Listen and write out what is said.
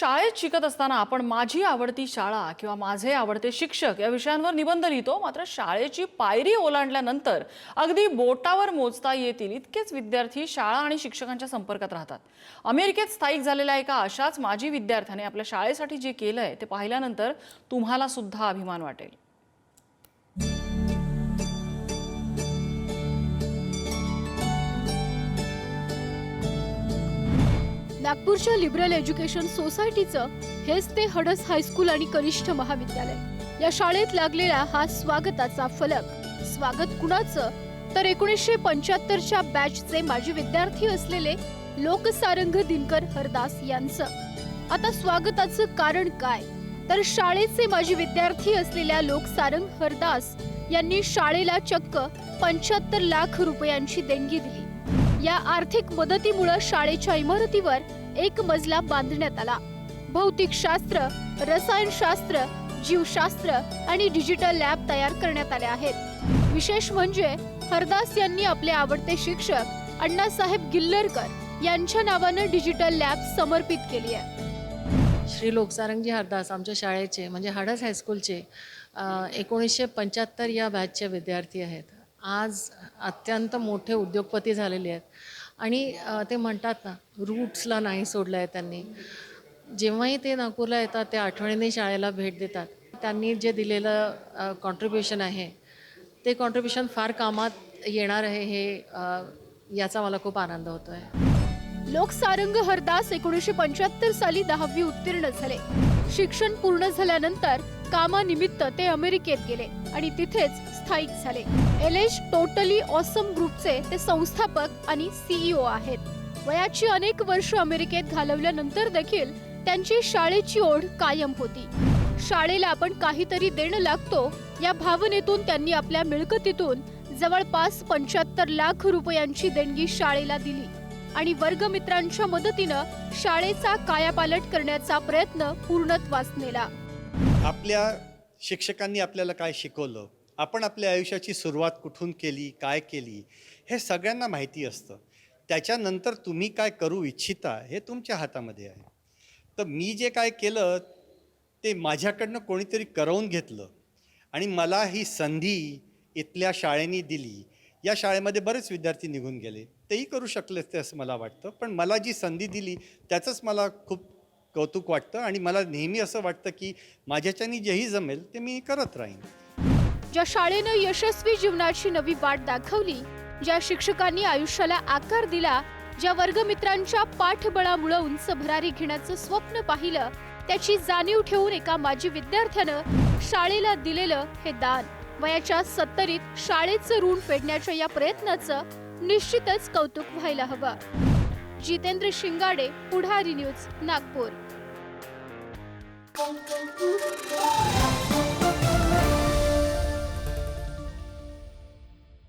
शाळेत शिकत असताना आपण माझी आवडती शाळा किंवा माझे आवडते शिक्षक या विषयांवर निबंध लिहितो. मात्र शाळेची पायरी ओलांडल्यानंतर अगदी बोटावर मोजता येतील इतकेच विद्यार्थी शाळा आणि शिक्षकांच्या संपर्कात राहतात. अमेरिकेत स्थायिक झालेल्या एका अशाच माजी विद्यार्थ्याने आपल्या शाळेसाठी जे केलं आहे ते पाहिल्यानंतर तुम्हाला सुद्धा अभिमान वाटेल. नागपूरच्या लिबरल एज्युकेशन सोसायटीचं हेच ते हडस हायस्कूल आणि कनिष्ठ महाविद्यालय. या शाळेत लागलेला हा स्वागताचा फलक. स्वागत कुणाचं? तर एकोणीसशे पंच्याहत्तरच्या बॅचचे माजी विद्यार्थी असलेले लोकसारंग दिनकर हरदास यांचं. आता स्वागताचं कारण काय? तर शाळेचे माजी विद्यार्थी असलेल्या लोकसारंग हरदास यांनी शाळेला चक्क पंच्याहत्तर लाख रुपयांची देणगी दिली. या आर्थिक मदतीमुळे शाळेच्या इमारतीवर एक मजला बांधण्यात आला. भौतिकशास्त्र रसायनशास्त्र जीवशास्त्र आणि डिजिटल लॅब तयार करण्यात आले आहेत. विशेष म्हणजे हरदास यांनी आपले आवडते शिक्षक अण्णासाहेब गिल्लरकर यांच्या नावानं डिजिटल लॅब समर्पित केली आहे. श्री लोकसारंगजी हरदास आमच्या शाळेचे म्हणजे हडस हायस्कूलचे एकोणीसशे पंच्याहत्तर या बॅचचे विद्यार्थी आहेत. आज अत्यंत मोठे उद्योगपती झालेले आहेत. आणि ते म्हणतात ना रूट्सला नाही सोडलं आहे त्यांनी. जेव्हाही ते नागपूरला येतात ते आठवणीने शाळेला भेट देतात. त्यांनी जे दिलेलं कॉन्ट्रीब्युशन आहे ते कॉन्ट्रीब्युशन फार कामात येणार आहे हे याचा मला खूप आनंद होतो आहे लोकसारंग हरदास एकोणीसशे पंच्याहत्तर साली दहावी उत्तीर्ण झाले. शिक्षण पूर्ण झाल्यानंतर कामानिमित्त ते अमेरिकेत गेले आणि तिथेच स्थायिक झाले. एलेश टोटली ऑसम ग्रुपचे ते संस्थापक आणि सीईओ आहेत. वयाची अनेक वर्ष अमेरिकेत घालवल्यानंतर देखील त्यांची शाळेची ओढ कायम होती. शाळेला आपण काहीतरी देणं लागतो या भावनेतून त्यांनी आपल्या मिळकतीतून जवळपास पंच्याहत्तर लाख रुपयांची देणगी शाळेला दिली आणि वर्गमित्रांच्या मदतीनं शाळेचा कायापालट करण्याचा प्रयत्न पूर्णत्वास नेला. आपल्या शिक्षकांनी आपल्याला काय शिकवलं? आपण आपल्या आयुष्याची सुरुवात कुठून केली? काय केली? हे सगळ्यांना माहिती असतं. त्याच्यानंतर तुम्ही काय करू इच्छिता हे तुमच्या हातामध्ये आहे. तर मी जे काय केलं ते माझ्याकडनं कोणीतरी करवून घेतलं आणि मला ही संधी इथल्या शाळेनी दिली. या शाळेमध्ये बरेच विद्यार्थी निघून गेले. तेही करू शकले असते असं मला वाटतं. पण मला जी संधी दिली त्याचंच मला खूप कौतुक वाटतं आणि मला नेहमी असं वाटतं की माझ्याच्यानी जेही जमेल ते मी करत राहीन. ज्या शाळेनं यशस्वी जीवनाची नवी वाट दाखवली ज्या शिक्षकांनी आयुष्याला आकार दिला ज्या वर्गमित्रांच्या पाठबळामुळे उंच भरारी घेण्याचं स्वप्न पाहिलं त्याची जाणीव ठेवून एका माजी विद्यार्थ्यानं शाळेला दिलेलं हे दान. वयाच्या सत्तरीत शाळेचं ऋण फेडण्याच्या या प्रयत्नाचं निश्चितच कौतुक व्हायला हवं. जितेंद्र शिंगाडे पुढारी न्यूज नागपूर.